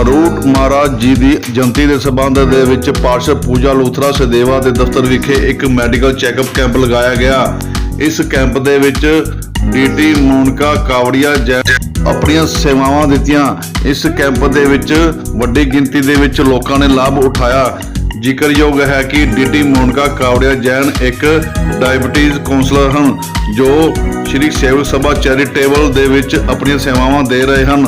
ਅਰੂਟ ਮਹਾਰਾਜ ਜੀ ਦੀ ਜਯੰਤੀ ਦੇ ਸਬੰਧ ਦੇ ਵਿੱਚ ਪਾਰਸ਼ਦ ਪੂਜਾ ਲੂਥਰਾ ਸਦੇਵਾ ਦੇ ਦਫ਼ਤਰ ਵਿਖੇ ਇੱਕ ਮੈਡੀਕਲ ਚੈੱਕਅਪ ਕੈਂਪ ਲਗਾਇਆ ਗਿਆ। ਇਸ ਕੈਂਪ ਦੇ ਵਿੱਚ ਡੀਟੀ ਮੋਨਕਾ ਕਾਵੜੀਆ ਜੈ ਆਪਣੀਆਂ ਸੇਵਾਵਾਂ ਦਿੱਤੀਆਂ। ਇਸ ਕੈਂਪ ਦੇ ਵਿੱਚ ਵੱਡੀ ਗਿਣਤੀ ਦੇ ਵਿੱਚ ਲੋਕਾਂ ਨੇ ਲਾਭ ਉਠਾਇਆ। ਜ਼ਿਕਰਯੋਗ ਹੈ ਕਿ ਡੀਟੀ ਮੋਨਕਾ ਕਾਵੜੀਆ ਜੈਨ ਇੱਕ ਡਾਇਬਟੀਜ਼ ਕਾਉਂਸਲਰ ਹਨ, ਜੋ ਸ਼੍ਰੀ ਸੇਵਕ ਸਭਾ ਚੈਰੀਟੇਬਲ ਦੇ ਵਿੱਚ ਆਪਣੀਆਂ ਸੇਵਾਵਾਂ ਦੇ ਰਹੇ ਹਨ।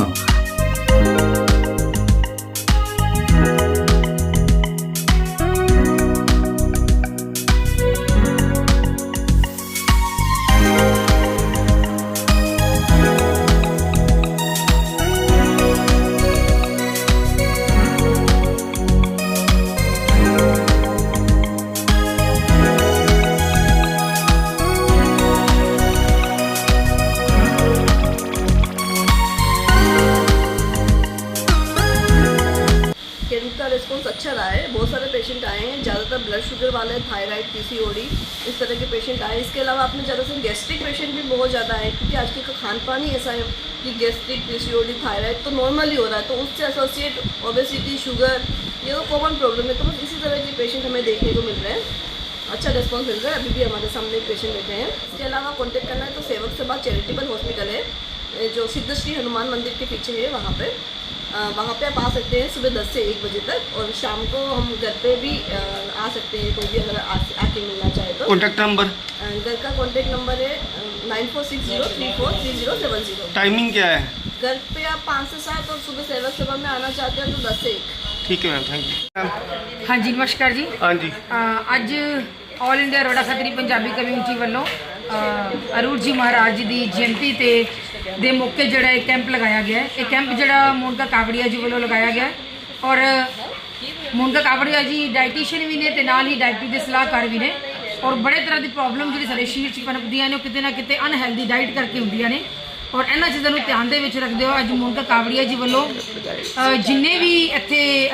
का रिस्पॉन्स अच्छा रहा है। बहुत सारे पेशेंट आए हैं ज़्यादातर ब्लड शुगर वाले थायराइड पीसीओडी इस तरह के पेशेंट आए इसके अलावा आपने ज़्यादा से गैस्ट्रिक पेशेंट भी बहुत ज़्यादा है क्योंकि आजकल का खान पान ही ऐसा है कि गैस्ट्रिक पीसीओडी थायराइड तो नॉर्मल ही हो रहा है तो उससे एसोसिएट ओबेसिटी शुगर ये तो कॉमन प्रॉब्लम है। तो बस इसी तरह के पेशेंट हमें देखने को मिल रहे हैं। अच्छा रिस्पॉन्स मिल रहा है अभी भी हमारे सामने पेशेंट बैठे हैं। इसके अलावा कॉन्टेक्ट करना है तो सेवक से बात चैरिटेबल हॉस्पिटल है जो सिद्धश्री हनुमान मंदिर के पीछे है वहाँ पे। अ, वहाँ पे आप आ सकते हैं सुबह 10 से 1 बजे तक और शाम को हम घर पे भी अ, आ सकते हैं कोई भी अगर आ, आके मिलना चाहे तो कॉन्टैक्ट नंबर अ, घर का कॉन्टेक्ट नंबर है nine four six zero three four three zero seven zero timing क्या है घर पे आप पाँच से सात और सुबह सेवक सभा में आना चाहते हैं तो दस से एक ठीक है मैम थैंक यू ਹਾਂਜੀ ਨਮਸਕਾਰ ਜੀ हाँ जी ਅ, ਅੱਜ all India Rora Khatri Punjabi community ਵੱਲੋਂ ਅ, ਅਰੂਟ ਜੀ ਮਹਾਰਾਜ ਜੀ ਦੀ ਜਯੰਤੀ ਤੇ ਦੇ ਮੌਕੇ ਜਿਹੜਾ ਇਹ ਕੈਂਪ ਲਗਾਇਆ ਗਿਆ ਹੈ। ਇਹ ਕੈਂਪ ਜਿਹੜਾ ਮੋਨਕਾ ਕਾਵੜੀਆ ਜੀ ਵੱਲੋਂ ਲਗਾਇਆ ਗਿਆ ਹੈ ਔਰ ਮੋਨਕਾ ਕਾਵੜੀਆ ਜੀ ਡਾਈਟੀਸ਼ੀਅਨ ਵੀ ਨੇ ਤੇ ਨਾਲ ਹੀ ਡਾਇਟਰੀ ਦੇ ਸਲਾਹਕਾਰ ਵੀ ਨੇ ਔਰ ਬੜੇ ਤਰ੍ਹਾਂ ਦੀ ਪ੍ਰੋਬਲਮ ਜਿਹੜੀ ਸਾਡੇ ਸਰੀਰ 'ਚ ਪਨਪਦੀਆਂ ਨੇ, ਉਹ ਕਿਤੇ ਨਾ ਕਿਤੇ ਅਨਹੈਲਦੀ ਡਾਈਟ ਕਰਕੇ ਹੁੰਦੀਆਂ ਨੇ। ਔਰ ਇਹਨਾਂ ਚੀਜ਼ਾਂ ਨੂੰ ਧਿਆਨ ਦੇ ਵਿੱਚ ਰੱਖਦੇ ਹੋ ਅੱਜ ਮੋਨਕਾ ਕਾਵੜੀਆ ਜੀ ਵੱਲੋਂ ਜਿੰਨੇ ਵੀ ਇੱਥੇ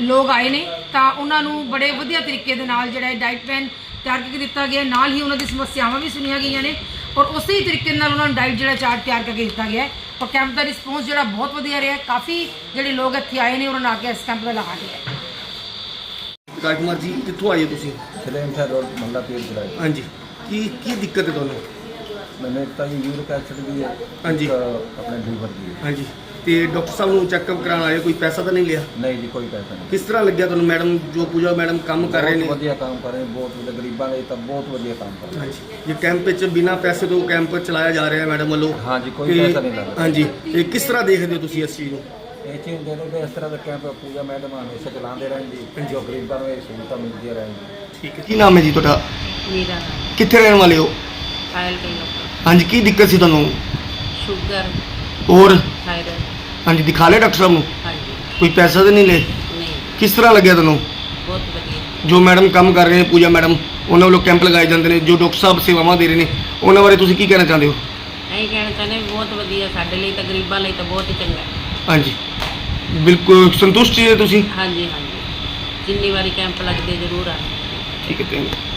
ਲੋਕ ਆਏ ਨੇ, ਤਾਂ ਉਹਨਾਂ ਨੂੰ ਬੜੇ ਵਧੀਆ ਤਰੀਕੇ ਦੇ ਨਾਲ ਜਿਹੜਾ ਡਾਈਟ ਪਲਾਨ ਤਿਆਰ ਕਰਕੇ ਦਿੱਤਾ ਗਿਆ। ਨਾਲ ਹੀ ਉਹਨਾਂ ਦੀ ਸਮੱਸਿਆਵਾਂ ਵੀ ਸੁਣੀਆਂ ਗਈਆਂ ਨੇ। ਔਰ ਉਸੇ ਹੀ ਤਰੀਕੇ ਨਾਲ ਉਹਨਾਂ ਨੂੰ ਡਾਈਟ ਜਿਹੜਾ ਚਾਰਟ ਤਿਆਰ ਕਰਕੇ ਦਿੱਤਾ ਗਿਆ ਹੈ। ਔਰ ਕੈਂਪ ਦਾ ਰਿਸਪੌਂਸ ਜਿਹੜਾ ਬਹੁਤ ਵਧੀਆ ਰਿਹਾ ਹੈ। ਕਾਫੀ ਜਿਹੜੇ ਲੋਕ ਇੱਥੇ ਆਏ ਨੇ ਉਹਨਾਂ ਨੇ ਆ ਕੇ ਇਸ ਕੈਂਪ ਦਾ ਲਗਾ ਲਿਆ ਹੈ। ਵਿਕਾਸ ਕੁਮਾਰ ਜੀ ਕਿੱਥੋਂ ਆਏ ਹੋ ਤੁਸੀਂ? ਸਲੇਮਸਰ ਰੋਡ ਮੰਡਾ ਪੀਰ ਜੁੜਾਈ ਹਾਂਜੀ। ਕੀ ਕੀ ਦਿੱਕਤ ਹੈ ਤੁਹਾਨੂੰ? ਮੈਨੇ ਇੱਕ ਤਾਂ ਇਹ ਯੂਰਿਕ ਐਸਿਡ ਦੀ ਹੈ ਹਾਂਜੀ। ਇੱਕ ਆਪਣੇ ਲੀਵਰ ਦੀ ਹੈ। ਹਾਂਜੀ। ਤੇ ਡਾਕਟਰ ਸਾਹਿਬ ਨੂੰ ਚੈੱਕਅਪ ਕਰਾਉਣ ਆਏ ਕੋਈ ਪੈਸਾ ਤਾਂ ਨਹੀਂ ਲਿਆ? ਨਹੀਂ ਜੀ ਕੋਈ ਪੈਸਾ ਨਹੀਂ। ਕਿਸ ਤਰ੍ਹਾਂ ਲੱਗਿਆ ਤੁਹਾਨੂੰ ਮੈਡਮ ਜੋ ਪੂਜਾ ਮੈਡਮ ਕੰਮ ਕਰ ਰਹੇ ਬਹੁਤ ਨੇ ਵਧੀਆ ਕੰਮ ਕਰ ਰਹੇ ਬਹੁਤ ਵਧੀਆ ਗਰੀਬਾਂ ਲਈ ਤਾਂ ਬਹੁਤ ਵਧੀਆ ਕੰਮ ਕਰ ਰਹੇ ਹਾਂਜੀ। ਇਹ ਕੈਂਪ ਵਿੱਚ ਬਿਨਾਂ ਪੈਸੇ ਤੋਂ ਕੈਂਪ ਚਲਾਇਆ ਜਾ ਰਿਹਾ ਹੈ ਮੈਡਮ ਵੱਲੋਂ ਹਾਂਜੀ ਕੋਈ ਤੇ- ਪੈਸਾ ਨਹੀਂ ਲੱਗਦਾ। ਹਾਂਜੀ ਇਹ ਕਿਸ ਤਰ੍ਹਾਂ ਦੇਖਦੇ ਹੋ ਤੁਸੀਂ ਇਸ ਚੀਜ਼ ਨੂੰ? ਇਹ ਚੀਜ਼ ਦੇ ਦੇ ਇਸ ਤਰ੍ਹਾਂ ਦਾ ਕੈਂਪ ਪੂਜਾ ਮੈਡਮ ਹਮੇਸ਼ਾ ਚਲਾਉਂਦੇ ਰਹਿੰਦੇ ਜੋ ਗਰੀਬਾਂ ਨੂੰ ਇਹ ਸਹੂਲਤਾਂ ਮਿਲਦੀਆਂ ਰਹਿੰਦੀਆਂ ਠੀਕ ਹੈ। ਕੀ ਨਾਮ ਹੈ ਜੀ ਤੁਹਾਡਾ? ਮੇਰਾ ਨਾਮ। ਕਿੱਥੇ ਰਹਿਣ ਵਾਲੇ ਹੋ? ਪਾਇਲ ਕਈ ਹਾਂਜੀ ਕੀ ਦਿੱਕਤ ਸੀ ਤੁਹਾਨੂੰ? ਸ਼ੂਗਰ। ਹੋਰ? ਥਾਇਰਾਇਡ ਹਾਂਜੀ ਦਿਖਾ ਲਿਆ ਡਾਕਟਰ ਸਾਹਿਬ ਨੂੰ? ਹਾਂਜੀ। ਕੋਈ ਪੈਸਾ ਤਾਂ ਨਹੀਂ ਲਏ? ਨਹੀਂ। ਕਿਸ ਤਰ੍ਹਾਂ ਲੱਗਿਆ ਤੁਹਾਨੂੰ? ਬਹੁਤ ਵਧੀਆ। ਜੋ ਮੈਡਮ ਕੰਮ ਕਰ ਰਹੇ ਨੇ ਪੂਜਾ ਮੈਡਮ ਉਹਨਾਂ ਵੱਲੋਂ ਕੈਂਪ ਲਗਾਏ ਜਾਂਦੇ ਨੇ ਜੋ ਡਾਕਟਰ ਸਾਹਿਬ ਸੇਵਾਵਾਂ ਦੇ ਰਹੇ ਨੇ ਉਹਨਾਂ ਬਾਰੇ ਤੁਸੀਂ ਕੀ ਕਹਿਣਾ ਚਾਹੁੰਦੇ ਹੋ? ਅਸੀਂ ਕਹਿਣਾ ਚਾਹੁੰਦੇ ਹਾਂ ਵੀ ਬਹੁਤ ਵਧੀਆ ਸਾਡੇ ਲਈ ਤਾਂ ਗਰੀਬਾਂ ਲਈ ਤਾਂ ਬਹੁਤ ਹੀ ਚੰਗਾ ਹੈ। ਹਾਂਜੀ। ਬਿਲਕੁਲ ਸੰਤੁਸ਼ਟ ਜੀ ਤੁਸੀਂ? ਹਾਂਜੀ ਹਾਂਜੀ। ਜਿੰਨੀ ਵਾਰੀ ਕੈਂਪ ਲੱਗਦੇ ਜ਼ਰੂਰ ਆਉਣਾ। ਠੀਕ ਹੈ ਥੈਂਕ ਯੂ